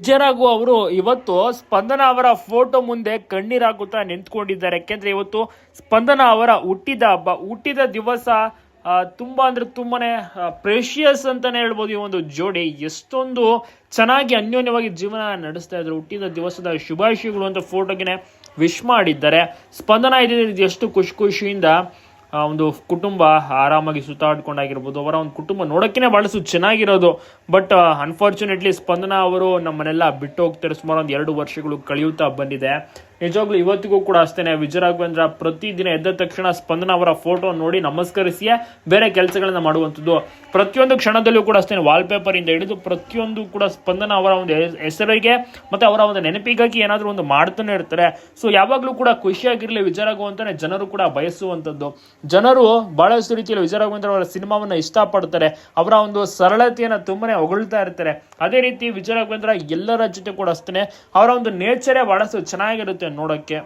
ವಿಜಯರಾಘು ಅವರು ಇವತ್ತು ಸ್ಪಂದನ ಅವರ ಫೋಟೋ ಮುಂದೆ ಕಣ್ಣೀರಾಗುತ್ತಾ ನಿಂತ್ಕೊಂಡಿದ್ದಾರೆ. ಯಾಕೆಂದ್ರೆ ಇವತ್ತು ಸ್ಪಂದನ ಅವರ ಹುಟ್ಟಿದ ಹಬ್ಬ, ಹುಟ್ಟಿದ ದಿವಸ ತುಂಬಾ ಅಂದ್ರೆ ತುಂಬಾನೇ ಪ್ರೇಷಿಯಸ್ ಅಂತಾನೆ ಹೇಳ್ಬೋದು ಈ ಒಂದು ಜೋಡಿ. ಎಷ್ಟೊಂದು ಚೆನ್ನಾಗಿ ಅನ್ಯೋನ್ಯವಾಗಿ ಜೀವನ ನಡೆಸ್ತಾ ಇದ್ರು. ಹುಟ್ಟಿದ ದಿವಸದ ಶುಭಾಶಯಗಳು ಅಂತ ಫೋಟೋಗೆ ವಿಶ್ ಮಾಡಿದ್ದಾರೆ. ಸ್ಪಂದನ ಇದೆ ಎಷ್ಟು ಖುಷಿ ಖುಷಿಯಿಂದ ಒಂದು ಕುಟುಂಬ ಆರಾಮಾಗಿ ಸುತ್ತಾಡ್ಕೊಂಡಾಗಿರ್ಬೋದು. ಅವರ ಒಂದು ಕುಟುಂಬ ನೋಡೋಕ್ಕೇ ಭಾಳಷ್ಟು ಚೆನ್ನಾಗಿರೋದು. ಬಟ್ ಅನ್ಫಾರ್ಚುನೇಟ್ಲಿ ಸ್ಪಂದನ ಅವರು ನಮ್ಮನ್ನೆಲ್ಲ ಬಿಟ್ಟು ಹೋಗ್ತಾರೆ ಸುಮಾರು ಒಂದು ಎರಡು ವರ್ಷಗಳು ಕಳೆಯುತ್ತಾ ಬಂದಿದೆ. ನಿಜವಾಗ್ಲೂ ಇವತ್ತಿಗೂ ಕೂಡ ಅಷ್ಟೇ ವಿಜಯರಾಘವೇಂದ್ರ ಪ್ರತಿದಿನ ಎದ್ದ ತಕ್ಷಣ ಸ್ಪಂದನ ಅವರ ಫೋಟೋ ನೋಡಿ ನಮಸ್ಕರಿಸಿಯೇ ಬೇರೆ ಕೆಲಸಗಳನ್ನ ಮಾಡುವಂಥದ್ದು. ಪ್ರತಿಯೊಂದು ಕ್ಷಣದಲ್ಲೂ ಕೂಡ ಅಷ್ಟೇ ವಾಲ್ಪೇಪರ್ ಇಂದ ಹಿಡಿದು ಪ್ರತಿಯೊಂದು ಕೂಡ ಸ್ಪಂದನ ಅವರ ಒಂದು ಹೆಸ್- ಹೆಸರಿಗೆ ಮತ್ತೆ ಅವರ ಒಂದು ನೆನಪಿಗಾಗಿ ಏನಾದರೂ ಒಂದು ಮಾಡ್ತಾನೆ ಇರ್ತಾರೆ. ಸೊ ಯಾವಾಗಲೂ ಕೂಡ ಖುಷಿಯಾಗಿರಲಿ ಅಂತನೆ ಜನರು ಕೂಡ ಬಯಸುವಂಥದ್ದು. ಜನರು ಬಹಳಷ್ಟು ರೀತಿಯಲ್ಲಿ ವಿಜಯರಾಘವೇಂದ್ರ ಅವರ ಸಿನಿಮಾವನ್ನ ಇಷ್ಟಪಡ್ತಾರೆ. ಅವರ ಒಂದು ಸರಳತೆಯನ್ನು ತುಂಬಾನೇ ಹೊಗಳ್ತಾ ಇರ್ತಾರೆ. ಅದೇ ರೀತಿ ವಿಜಯರಾಘವೇಂದ್ರ ಎಲ್ಲರ ಜೊತೆ ಕೂಡ ಅಷ್ಟೇ ಅವರ ಒಂದು ನೇಚರೇ ಬಹಳಷ್ಟು ಚೆನ್ನಾಗಿರುತ್ತೆ. ನೋಡೋಕ್ಕೆ.